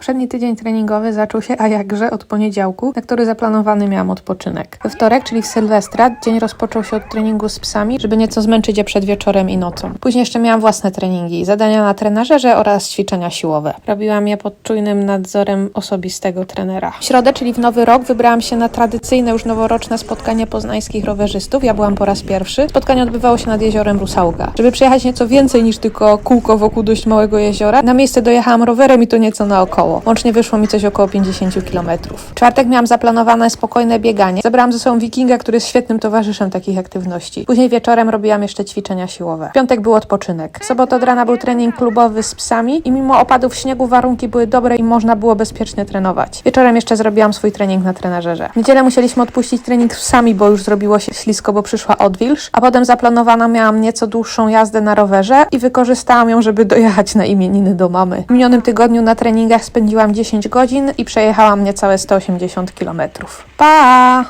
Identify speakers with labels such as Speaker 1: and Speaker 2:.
Speaker 1: Przedni tydzień treningowy zaczął się, a jakże, od poniedziałku, na który zaplanowany miałam odpoczynek. We wtorek, czyli w Sylwestra, dzień rozpoczął się od treningu z psami, żeby nieco zmęczyć je przed wieczorem i nocą. Później jeszcze miałam własne treningi, zadania na trenażerze oraz ćwiczenia siłowe. Robiłam je pod czujnym nadzorem osobistego trenera. W środę, czyli w nowy rok, wybrałam się na tradycyjne już noworoczne spotkanie poznańskich rowerzystów. Ja byłam po raz pierwszy. Spotkanie odbywało się nad jeziorem Rusałka. Żeby przejechać nieco więcej niż tylko kółko wokół dość małego jeziora, na miejsce dojechałam rowerem i to nieco naokoło. Łącznie wyszło mi coś około 50 km. W czwartek miałam zaplanowane spokojne bieganie. Zabrałam ze sobą wikinga, który jest świetnym towarzyszem takich aktywności. Później wieczorem robiłam jeszcze ćwiczenia siłowe. W piątek był odpoczynek. W sobotę od rana był trening klubowy z psami i mimo opadów śniegu warunki były dobre i można było bezpiecznie trenować. Wieczorem jeszcze zrobiłam swój trening na trenażerze. W niedzielę musieliśmy odpuścić trening z psami, bo już zrobiło się ślisko, bo przyszła odwilż, a potem zaplanowana miałam nieco dłuższą jazdę na rowerze i wykorzystałam ją, żeby dojechać na imieniny do mamy. W minionym tygodniu na treningach spędziłam 10 godzin i przejechałam niecałe 180 km. Pa!